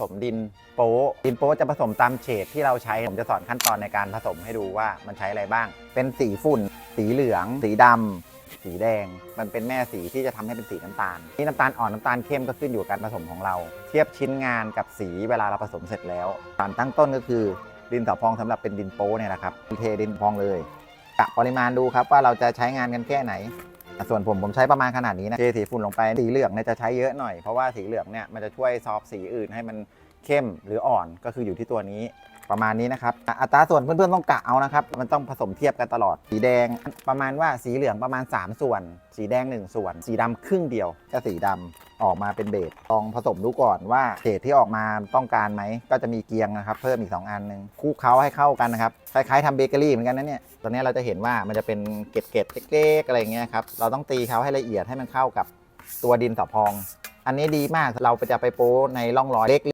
สมดินโป๊ะดินโป๊ะจะผสมตามเฉดที่เราใช้ ผมจะสอนขั้นตอนในการผสมให้ดูว่ามันใช้อะไรบ้าง เป็นสีฝุ่น สีเหลือง สีดำสีแดง มันเป็นแม่สีที่จะทำให้เป็นสีน้ำตาลนี่น้ำตาลอ่อนน้ำตาลเข้มก็ขึ้นอยู่กับการผสมของเรา เทียบชิ้นงานกับสีเวลาเราผสมเสร็จแล้วสารตั้งต้นก็คือดินสอพองสำหรับเป็นดินโป๊ะเนี่ยแหละครับเทดินพองเลยกะปริมาณดูครับว่าเราจะใช้งานกันแค่ไหน ส่วนผมผมใช้ประมาณขนาดนี้นะเทสีฝุ่นลงไปสีเหลืองเนี่ยจะใช้เยอะหน่อยเพราะว่าสีเหลืองเนี่ยมันจะช่วยซอฟสีอื่นให้มันเข้มหรืออ่อนก็คืออยู่ที่ตัวนี้ประมาณนี้นะครับอัตราส่วนเพื่อนๆต้องกะเอานะครับ มันต้องผสมเทียบกันตลอด สีแดงประมาณว่าสีเหลืองประมาณ 3 ส่วน สีแดง 1 ส่วน สีดำครึ่งเดียวก็สีดำ ออกมาเป็นเบสลองผสมดูก่อนว่าเฉดที่ออกมาต้องการไหม ก็จะมีเกียงนะครับ เพิ่มอีก 2 อันหนึ่งคู่เขาให้เข้ากันนะครับ คล้ายๆทำเบเกอรี่เหมือนกันนะเนี่ยตอนนี้เราจะเห็นว่ามันจะเป็นเกล็ดๆเล็กๆอะไรเงี้ยครับเราต้องตีเขาให้ละเอียดให้มันเข้ากับตัวดินสอพอง อันนี้ดีมากเราจะไปโป้ในร่องรอยเล็ก